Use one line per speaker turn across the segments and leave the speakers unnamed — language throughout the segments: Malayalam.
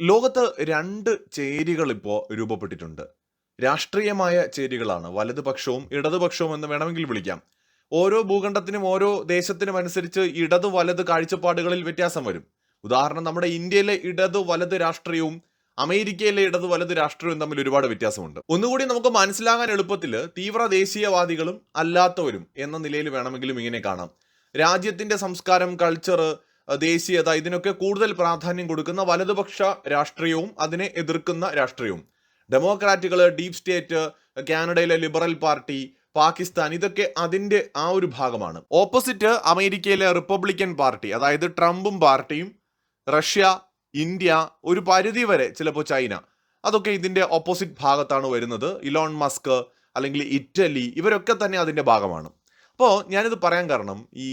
ലോകത്ത് രണ്ട് ചേരികൾ ഇപ്പോൾ രൂപപ്പെട്ടിട്ടുണ്ട്. രാഷ്ട്രീയമായ ചേരികളാണ്. വലതുപക്ഷവും ഇടതുപക്ഷവും എന്ന് വേണമെങ്കിൽ വിളിക്കാം. ഓരോ ഭൂഖണ്ഡത്തിനും ഓരോ ദേശത്തിനും അനുസരിച്ച് ഇടത് വലത് കാഴ്ചപ്പാടുകളിൽ വ്യത്യാസം വരും. ഉദാഹരണം നമ്മുടെ ഇന്ത്യയിലെ ഇടത് വലത് രാഷ്ട്രീയവും അമേരിക്കയിലെ ഇടത് വലത് രാഷ്ട്രീയവും തമ്മിൽ ഒരുപാട് വ്യത്യാസമുണ്ട്. ഒന്നുകൂടി നമുക്ക് മനസ്സിലാകാൻ എളുപ്പത്തിൽ തീവ്ര ദേശീയവാദികളും അല്ലാത്തവരും എന്ന നിലയിൽ വേണമെങ്കിലും ഇങ്ങനെ കാണാം. രാജ്യത്തിന്റെ സംസ്കാരം കൾച്ചർ ദേശീയത ഇതിനൊക്കെ കൂടുതൽ പ്രാധാന്യം കൊടുക്കുന്ന വലതുപക്ഷ രാഷ്ട്രീയവും അതിനെ എതിർക്കുന്ന രാഷ്ട്രീയവും. ഡെമോക്രാറ്റുകൾ ഡീപ് സ്റ്റേറ്റ് കാനഡയിലെ ലിബറൽ പാർട്ടി പാകിസ്ഥാൻ ഇതൊക്കെ അതിന്റെ ആ ഒരു ഭാഗമാണ്. ഓപ്പോസിറ്റ് അമേരിക്കയിലെ റിപ്പബ്ലിക്കൻ പാർട്ടി അതായത് ട്രംപും പാർട്ടിയും റഷ്യ ഇന്ത്യ ഒരു പരിധി വരെ ചിലപ്പോൾ ചൈന അതൊക്കെ ഇതിന്റെ ഓപ്പോസിറ്റ് ഭാഗത്താണ് വരുന്നത്. ഇലോൺ മസ്ക് അല്ലെങ്കിൽ ഇറ്റലി ഇവരൊക്കെ തന്നെ അതിന്റെ ഭാഗമാണ്. അപ്പോൾ ഞാനിത് പറയാൻ കാരണം ഈ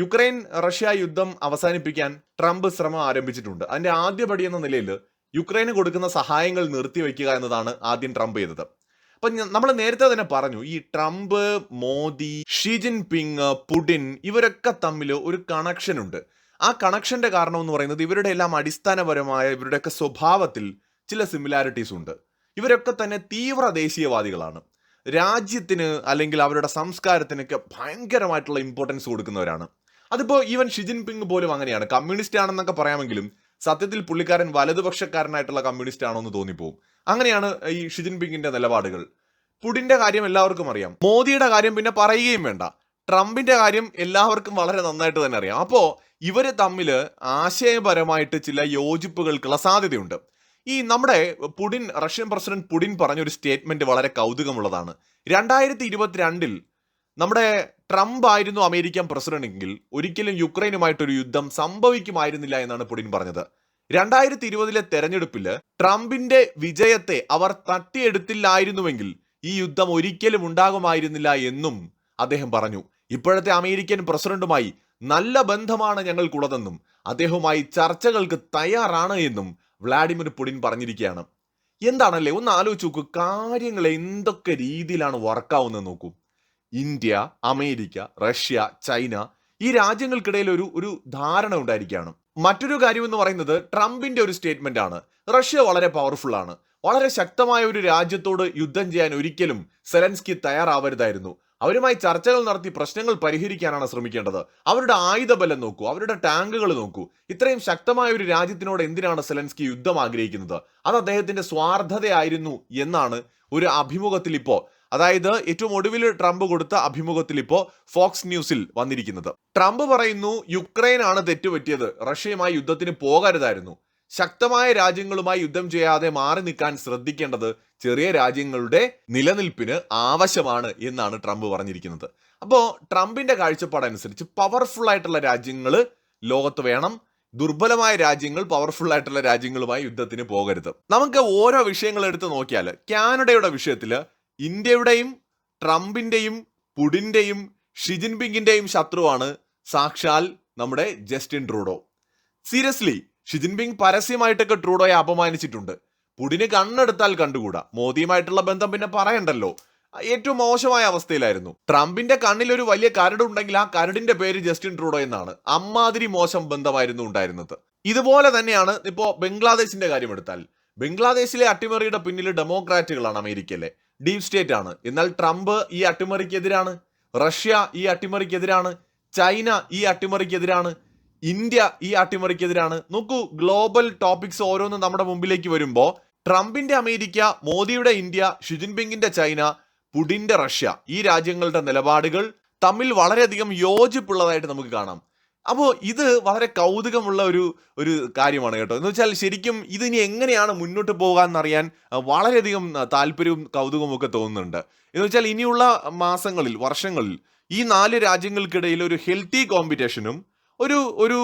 യുക്രൈൻ റഷ്യ യുദ്ധം അവസാനിപ്പിക്കാൻ ട്രംപ് ശ്രമം ആരംഭിച്ചിട്ടുണ്ട്. അതിന്റെ ആദ്യപടി എന്ന നിലയിൽ യുക്രൈന് കൊടുക്കുന്ന സഹായങ്ങൾ നിർത്തിവെക്കുക എന്നതാണ് ആദ്യം ട്രംപ് ചെയ്തത്. അപ്പൊ നമ്മൾ നേരത്തെ തന്നെ പറഞ്ഞു ഈ Trump Modi Xi Jinping Putin ഇവരൊക്കെ തമ്മിൽ ഒരു കണക്ഷൻ ഉണ്ട്. ആ കണക്ഷന്റെ കാരണം എന്ന് പറയുന്നത് ഇവരുടെ എല്ലാം അടിസ്ഥാനപരമായ ഇവരുടെയൊക്കെ സ്വഭാവത്തിൽ ചില സിമിലാരിറ്റീസ് ഉണ്ട്. ഇവരൊക്കെ തന്നെ തീവ്ര ദേശീയവാദികളാണ്. രാജ്യത്തിന് അല്ലെങ്കിൽ അവരുടെ സംസ്കാരത്തിനൊക്കെ ഭയങ്കരമായിട്ടുള്ള ഇമ്പോർട്ടൻസ് കൊടുക്കുന്നവരാണ്. അതിപ്പോ ഈവൻ ഷിജിൻ പിങ് പോലും അങ്ങനെയാണ്. കമ്മ്യൂണിസ്റ്റ് ആണെന്നൊക്കെ പറയാമെങ്കിലും സത്യത്തിൽ പുള്ളിക്കാരൻ വലതുപക്ഷക്കാരനായിട്ടുള്ള കമ്മ്യൂണിസ്റ്റ് ആണോ എന്ന് തോന്നിപ്പോവും. അങ്ങനെയാണ് ഈ ഷിജിൻ പിങ്ങിന്റെ നിലപാടുകൾ. പുടിന്റെ കാര്യം എല്ലാവർക്കും അറിയാം. മോദിയുടെ കാര്യം പിന്നെ പറയുകയും വേണ്ട. ട്രംപിന്റെ കാര്യം എല്ലാവർക്കും വളരെ നന്നായിട്ട് തന്നെ അറിയാം. അപ്പോ ഇവർ തമ്മിൽ ആശയപരമായിട്ട് ചില യോജിപ്പുകൾക്കുള്ള സാധ്യതയുണ്ട്. ഈ നമ്മുടെ പുടിൻ റഷ്യൻ പ്രസിഡന്റ് പുടിൻ പറഞ്ഞൊരു സ്റ്റേറ്റ്മെന്റ് വളരെ കൗതുകമുള്ളതാണ്. രണ്ടായിരത്തി ഇരുപത്തിരണ്ടിൽ നമ്മുടെ ട്രംപ് ആയിരുന്നു അമേരിക്കൻ പ്രസിഡന്റ് എങ്കിൽ ഒരിക്കലും യുക്രൈനുമായിട്ടൊരു യുദ്ധം സംഭവിക്കുമായിരുന്നില്ല എന്നാണ് പുടിൻ പറഞ്ഞത്. രണ്ടായിരത്തി ഇരുപതിലെ തെരഞ്ഞെടുപ്പിൽ ട്രംപിന്റെ വിജയത്തെ അവർ തട്ടിയെടുത്തില്ലായിരുന്നുവെങ്കിൽ ഈ യുദ്ധം ഒരിക്കലും ഉണ്ടാകുമായിരുന്നില്ല എന്നും അദ്ദേഹം പറഞ്ഞു. ഇപ്പോഴത്തെ അമേരിക്കൻ പ്രസിഡന്റുമായി നല്ല ബന്ധമാണ് ഞങ്ങൾക്കുള്ളതെന്നും അദ്ദേഹവുമായി ചർച്ചകൾക്ക് തയ്യാറാണ് എന്നും വ്ളാഡിമിർ പുടിൻ പറഞ്ഞിരിക്കുകയാണ്. എന്താണല്ലേ? ഒന്ന് ആലോചിച്ച് നോക്കൂ. കാര്യങ്ങൾ എന്തൊക്കെ രീതിയിലാണ് വർക്കാവുന്നത് നോക്കൂ. ഇന്ത്യ അമേരിക്ക റഷ്യ ചൈന ഈ രാജ്യങ്ങൾക്കിടയിൽ ഒരു ഒരു ധാരണ ഉണ്ടായിരിക്കുകയാണ്. മറ്റൊരു കാര്യം എന്ന് പറയുന്നത് ട്രംപിന്റെ ഒരു സ്റ്റേറ്റ്മെന്റ് ആണ്. റഷ്യ വളരെ പവർഫുൾ ആണ്. വളരെ ശക്തമായ ഒരു രാജ്യത്തോട് യുദ്ധം ചെയ്യാൻ ഒരിക്കലും സെലൻസ്കി തയ്യാറാവരുതായിരുന്നു. അവരുമായി ചർച്ചകൾ നടത്തി പ്രശ്നങ്ങൾ പരിഹരിക്കാനാണ് ശ്രമിക്കേണ്ടത്. അവരുടെ ആയുധബലം നോക്കൂ അവരുടെ ടാങ്കുകൾ നോക്കൂ. ഇത്രയും ശക്തമായ ഒരു രാജ്യത്തിനോട് എന്തിനാണ് സെലൻസ്കി യുദ്ധം ആഗ്രഹിക്കുന്നത്? അത് അദ്ദേഹത്തിന്റെ സ്വാർത്ഥതയായിരുന്നു എന്നാണ് ഒരു അഭിമുഖത്തിൽ ഇപ്പോ അതായത് ഏറ്റവും ഒടുവിൽ ട്രംപ് കൊടുത്ത അഭിമുഖത്തിൽ ഇപ്പോൾ ഫോക്സ് ന്യൂസിൽ വന്നിരിക്കുന്നത്. ട്രംപ് പറയുന്നു യുക്രൈൻ ആണ് തെറ്റുപറ്റിയത്. റഷ്യയുമായി യുദ്ധത്തിന് പോകരുതായിരുന്നു. ശക്തമായ രാജ്യങ്ങളുമായി യുദ്ധം ചെയ്യാതെ മാറി നിൽക്കാൻ ശ്രദ്ധിക്കേണ്ടത് ചെറിയ രാജ്യങ്ങളുടെ നിലനിൽപ്പിന് ആവശ്യമാണ് എന്നാണ് ട്രംപ് പറഞ്ഞിരിക്കുന്നത്. അപ്പോൾ ട്രംപിന്റെ കാഴ്ചപ്പാടനുസരിച്ച് പവർഫുൾ ആയിട്ടുള്ള രാജ്യങ്ങൾ ലോകത്ത് വേണം. ദുർബലമായ രാജ്യങ്ങൾ പവർഫുൾ ആയിട്ടുള്ള രാജ്യങ്ങളുമായി യുദ്ധത്തിന് പോകരുത്. നമുക്ക് ഓരോ വിഷയങ്ങൾ എടുത്ത് നോക്കിയാൽ കാനഡയുടെ വിഷയത്തിൽ ഇന്ത്യയുടെയും ട്രംപിന്റെയും പുടിന്റെയും ഷിജിൻപിങ്ങിന്റെയും ശത്രുവാണ് സാക്ഷാൽ നമ്മുടെ Justin Trudeau. Seriously Xi Jinping പരസ്യമായിട്ടൊക്കെ ട്രൂഡോയെ അപമാനിച്ചിട്ടുണ്ട്. പുടിന് കണ്ണെടുത്താൽ കണ്ടുകൂടാ. മോദിയുമായിട്ടുള്ള ബന്ധം പിന്നെ പറയണ്ടല്ലോ. ഏറ്റവും മോശമായ അവസ്ഥയിലായിരുന്നു. ട്രംപിന്റെ കണ്ണിൽ ഒരു വലിയ കരട് ഉണ്ടെങ്കിൽ ആ കരടിന്റെ പേര് ജസ്റ്റിൻ ട്രൂഡോ എന്നാണ് അമ്മാതിരി മോശം ബന്ധമായിരുന്നു ഉണ്ടായിരുന്നത്. ഇതുപോലെ തന്നെയാണ് ഇപ്പോ ബംഗ്ലാദേശിന്റെ കാര്യം എടുത്താൽ. ബംഗ്ലാദേശിലെ അട്ടിമറിയുടെ പിന്നിൽ ഡെമോക്രാറ്റുകളാണ് അമേരിക്കയിലെ. ഡീപ് സ്റ്റേറ്റ് ആണ്. എന്നാൽ ട്രംപ് ഈ അട്ടിമറിക്കെതിരാണ് റഷ്യ ഈ അട്ടിമറിക്കെതിരാണ് ചൈന ഈ അട്ടിമറിക്കെതിരാണ് ഇന്ത്യ ഈ അട്ടിമറിക്കെതിരാണ്. നോക്കൂ ഗ്ലോബൽ ടോപ്പിക്സ് ഓരോന്നും നമ്മുടെ മുമ്പിലേക്ക് വരുമ്പോൾ ട്രംപിന്റെ അമേരിക്ക മോദിയുടെ ഇന്ത്യ ഷിജിൻപിങ്ങിന്റെ ചൈന പുടിന്റെ റഷ്യ ഈ രാജ്യങ്ങളുടെ നിലപാടുകൾ തമ്മിൽ വളരെയധികം യോജിപ്പുള്ളതായിട്ട് നമുക്ക് കാണാം. അപ്പോൾ ഇത് വളരെ കൗതുകമുള്ള ഒരു ഒരു കാര്യമാണ് കേട്ടോ. എന്ന് വെച്ചാൽ ശരിക്കും ഇതിനി എങ്ങനെയാണ് മുന്നോട്ട് പോകാമെന്നറിയാൻ വളരെയധികം താല്പര്യവും കൗതുകവും ഒക്കെ തോന്നുന്നുണ്ട്. എന്ന് വെച്ചാൽ ഇനിയുള്ള മാസങ്ങളിൽ വർഷങ്ങളിൽ ഈ നാല് രാജ്യങ്ങൾക്കിടയിൽ ഒരു ഹെൽത്തി കോമ്പറ്റീഷനും ഒരു ഒരു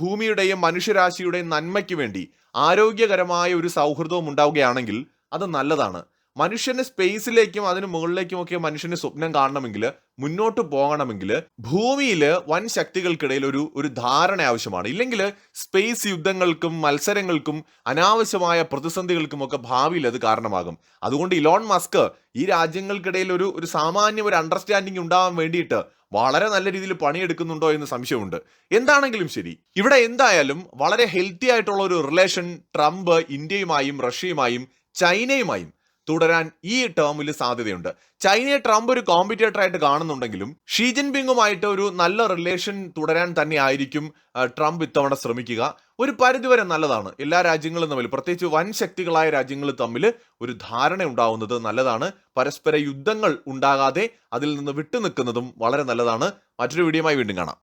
ഭൂമിയുടെയും മനുഷ്യരാശിയുടെയും നന്മയ്ക്ക് വേണ്ടി ആരോഗ്യകരമായ ഒരു സൗഹൃദവും ഉണ്ടാവുകയാണെങ്കിൽ അത് നല്ലതാണ്. മനുഷ്യന് സ്പേസിലേക്കും അതിന് മുകളിലേക്കും ഒക്കെ മനുഷ്യന് സ്വപ്നം കാണണമെങ്കിൽ മുന്നോട്ട് പോകണമെങ്കിൽ ഭൂമിയിൽ വൻ ശക്തികൾക്കിടയിൽ ഒരു ഒരു ധാരണ ആവശ്യമാണ്. ഇല്ലെങ്കിൽ സ്പേസ് യുദ്ധങ്ങൾക്കും മത്സരങ്ങൾക്കും അനാവശ്യമായ പ്രതിസന്ധികൾക്കും ഒക്കെ ഭാവിയിൽ അത് കാരണമാകും. അതുകൊണ്ട് ഇലോൺ മസ്ക് ഈ രാജ്യങ്ങൾക്കിടയിൽ ഒരു ഒരു സാമാന്യം ഒരു അണ്ടർസ്റ്റാൻഡിംഗ് ഉണ്ടാവാൻ വേണ്ടിയിട്ട് വളരെ നല്ല രീതിയിൽ പണിയെടുക്കുന്നുണ്ടോ എന്ന് സംശയമുണ്ട്. എന്താണെങ്കിലും ശരി ഇവിടെ എന്തായാലും വളരെ ഹെൽത്തി ആയിട്ടുള്ള ഒരു റിലേഷൻ ട്രംപ് ഇന്ത്യയുമായും റഷ്യയുമായും ചൈനയുമായും തുടരാൻ ഈ ടേമിൽ സാധ്യതയുണ്ട്. ചൈനയെ ട്രംപ് ഒരു കോമ്പറ്റേറ്റർ ആയിട്ട് കാണുന്നുണ്ടെങ്കിലും ഷീ ജിൻപിങ്ങുമായിട്ട് ഒരു നല്ല റിലേഷൻ തുടരാൻ തന്നെ ആയിരിക്കും ട്രംപ് ഇത്തവണ ശ്രമിക്കുക. ഒരു പരിധിവരെ നല്ലതാണ്. എല്ലാ രാജ്യങ്ങളും തമ്മിൽ പ്രത്യേകിച്ച് വൻ ശക്തികളായ രാജ്യങ്ങൾ തമ്മിൽ ഒരു ധാരണ ഉണ്ടാവുന്നത് നല്ലതാണ്. പരസ്പര യുദ്ധങ്ങൾ ഉണ്ടാകാതെ അതിൽ നിന്ന് വിട്ടുനിൽക്കുന്നതും വളരെ നല്ലതാണ്. മറ്റൊരു വീഡിയോയുമായി വീണ്ടും കാണാം.